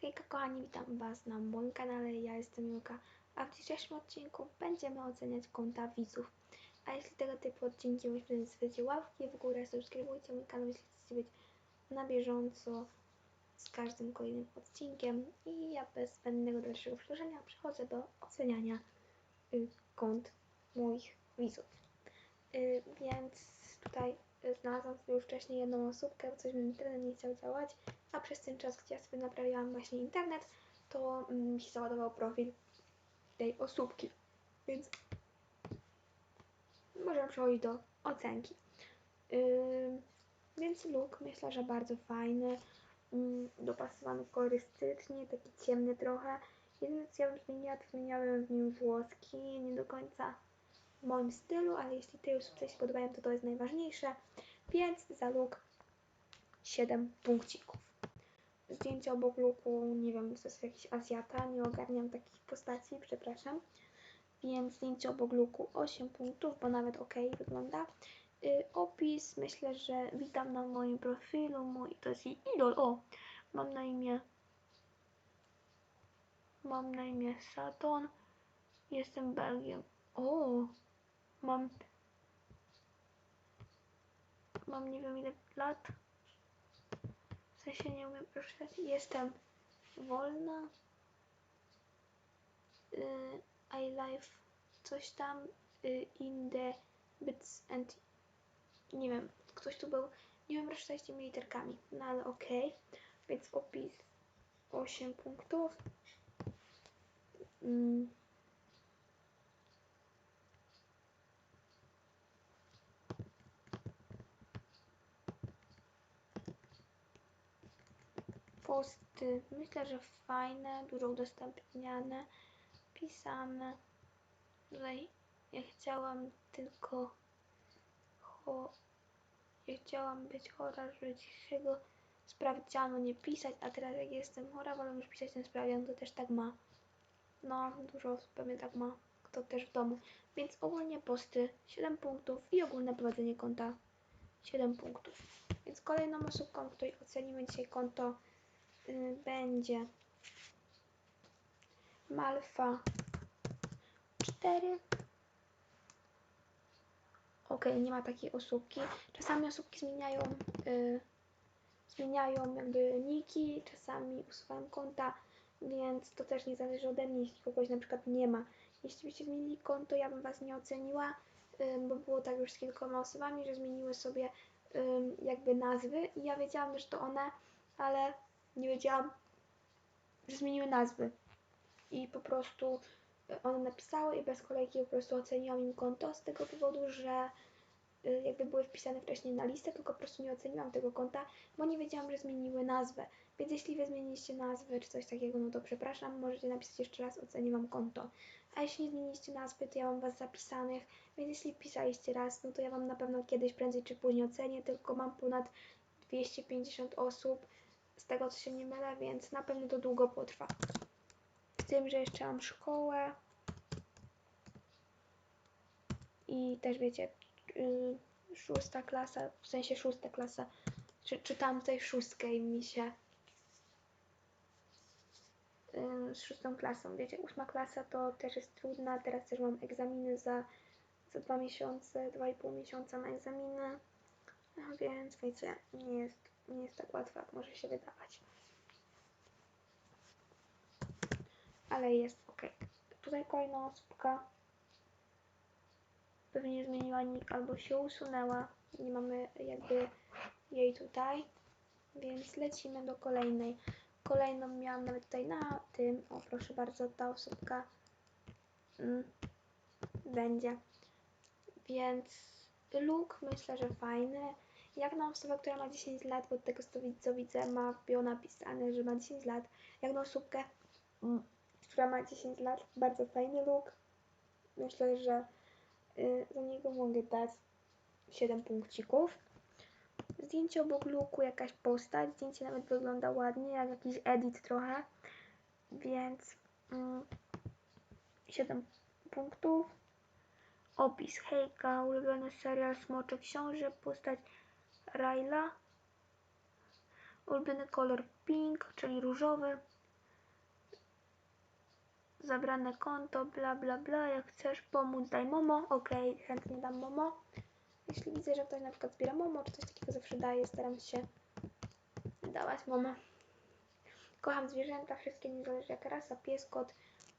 Hejka kochani, witam Was na moim kanale, ja jestem Julka, a w dzisiejszym odcinku będziemy oceniać konta widzów. A jeśli tego typu odcinki myślę, zostawicie łapki w górę, subskrybujcie mój kanał, jeśli chcecie być na bieżąco z każdym kolejnym odcinkiem. I ja bez zbędnego dalszego przedłużenia przechodzę do oceniania y, kont moich widzów. Y, więc tutaj znalazłam sobie już wcześniej jedną osóbkę, bo coś mi internet nie chciał działać, a przez ten czas, gdzie ja sobie naprawiałam właśnie internet, to mm, mi się załadował profil tej osóbki. Więc możemy przechodzić do ocenki. Ym, więc look myślę, że bardzo fajny, ym, dopasowany kolorystycznie, taki ciemny trochę. Jedyne co ja bym zmieniła, to zmieniałabym w nim włoski, nie do końca w moim stylu, ale jeśli tej osobce się podobają, to to jest najważniejsze. Więc za look 7 punkcików. Zdjęcie obok looku, nie wiem, to jest jakiś Azjata, nie ogarniam takich postaci, przepraszam. Więc zdjęcie obok looku 8 punktów, bo nawet ok wygląda. Y, opis, myślę, że witam na moim profilu, mój, to jest idol, o, mam na imię, mam na imię Saton, jestem Belgiem, o, mam, mam nie wiem ile lat, w sensie nie umiem przeczytać, jestem wolna, y, I live coś tam y, in the bits and nie wiem, ktoś tu był, nie wiem przeczytać tymi literkami, no ale okej, więc opis 8 punktów. Mm. Posty, myślę, że fajne, dużo udostępniane, pisane. Tutaj ja chciałam tylko cho... ja chciałam być chora, żeby dzisiejszego sprawdzianu nie pisać, a teraz jak jestem chora, wolę już pisać ten sprawdzian, to też tak ma. No, dużo pewnie tak ma, kto też w domu. Więc ogólnie posty 7 punktów i ogólne prowadzenie konta 7 punktów. Więc kolejną osobką, której ocenimy dzisiaj konto y, będzie Malfa 4. Ok, nie ma takiej osóbki. Czasami osóbki zmieniają, y, zmieniają jakby niki, czasami usuwają konta, więc to też nie zależy ode mnie, jeśli kogoś na przykład nie ma. Jeśli byście zmienili konto, ja bym was nie oceniła, y, bo było tak już z kilkoma osobami, że zmieniły sobie jakby nazwy i ja wiedziałam, że to one, ale nie wiedziałam, że zmieniły nazwy. I po prostu y, one napisały i bez kolejki po prostu oceniłam im konto z tego powodu, że y, jakby były wpisane wcześniej na listę, tylko po prostu nie oceniłam tego konta, bo nie wiedziałam, że zmieniły nazwę. Więc jeśli wy zmieniliście nazwę czy coś takiego, no to przepraszam, możecie napisać jeszcze raz, ocenię wam konto. A jeśli nie zmieniliście nazwy, to ja mam was zapisanych, więc jeśli pisaliście raz, no to ja wam na pewno kiedyś, prędzej czy później ocenię, tylko mam ponad 250 osób, z tego co się nie mylę, więc na pewno to długo potrwa. Z tym, że jeszcze mam szkołę. I też wiecie, yy, szósta klasa, w sensie szósta klasa, czy, czytam tutaj szóstkę i mi się yy, z szóstą klasą, wiecie, ósma klasa to też jest trudna, teraz też mam egzaminy za, za dwa miesiące, dwa i pół miesiąca na egzaminy, no więc wiecie, nie jest, nie jest tak łatwo, jak może się wydawać. ale jest ok. Tutaj kolejna osóbka pewnie zmieniła nick albo się usunęła. Nie mamy jakby jej tutaj, więc lecimy do kolejnej. Kolejną miałam nawet tutaj na tym, o proszę bardzo, ta osóbka mm, będzie. Więc look myślę, że fajny. Jak na osobę, która ma 10 lat, bo tego co widzę, ma bio napisane, że ma 10 lat. Jak na osobkę mm, która ma 10 lat. Bardzo fajny look. Myślę, że y, za niego mogę dać 7 punkcików. Zdjęcie obok looku, jakaś postać. Zdjęcie nawet wygląda ładnie, jak jakiś edit trochę. Więc y, 7 punktów. Opis Hejka, ulubiony serial Smocze Książę, postać Raila. Ulubiony kolor pink, czyli różowy. zabrane konto, bla bla bla, jak chcesz pomóc, daj Momo, okej, chętnie dam Momo. Jeśli widzę, że ktoś na przykład zbiera Momo, czy coś takiego zawsze daje, staram się dawać Momo. Kocham zwierzęta, wszystkie, nie zależy jaka rasa, pies, kot,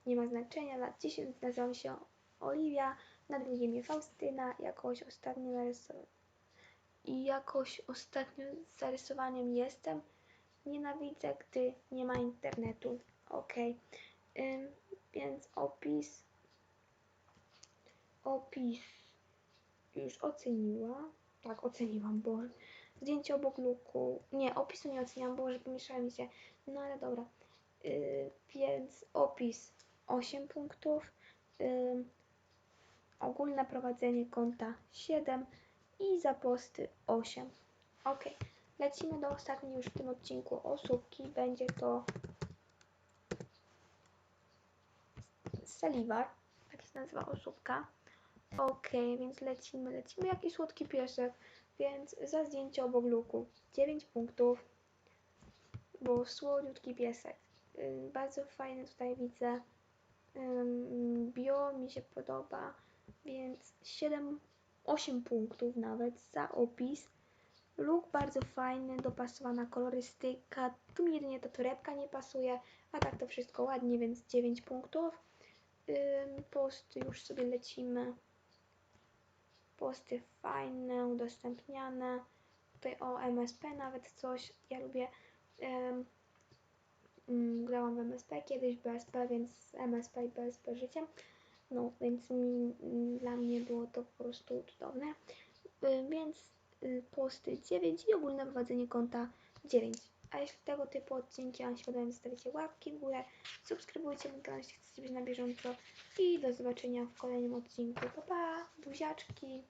nie ma znaczenia, lat 10, nazywam się Oliwia, na drugie imię Faustyna, jakoś ostatnio narysowałam i jakoś ostatnio zarysowaniem jestem. Nienawidzę, gdy nie ma internetu. Ok. Ym, więc opis. Opis już oceniła. Tak, oceniłam, Boże. Zdjęcie obok luku. Nie, opisu nie oceniam, Boże, pomieszałem mi się. No ale dobra. Yy, więc opis 8 punktów. Ym, ogólne prowadzenie konta 7 i za posty 8. Ok, lecimy do ostatniej już w tym odcinku osóbki. Będzie to Salivar, tak się nazywa osóbka. Ok, więc lecimy, lecimy. Jaki słodki piesek, więc za zdjęcie obok luku 9 punktów, bo słodziutki piesek. Bardzo fajny tutaj widzę. Bio mi się podoba, więc 7 8 punktów nawet za opis. Look bardzo fajny, dopasowana kolorystyka. Tu mi jedynie ta torebka nie pasuje, a tak to wszystko ładnie, więc 9 punktów. Ym, posty już sobie lecimy. Posty fajne, udostępniane. Tutaj o MSP nawet coś. Ja lubię. Grałam w MSP kiedyś, BSP, więc MSP i BSP życiem. No, więc mi, mm, dla mnie było to po prostu cudowne. Y, Więc y, posty 9 i ogólne prowadzenie konta 9. A jeśli tego typu odcinki Wam się zostawicie łapki w górę, subskrybujcie mój kanał, jeśli chcecie być na bieżąco i do zobaczenia w kolejnym odcinku. Pa, pa, buziaczki!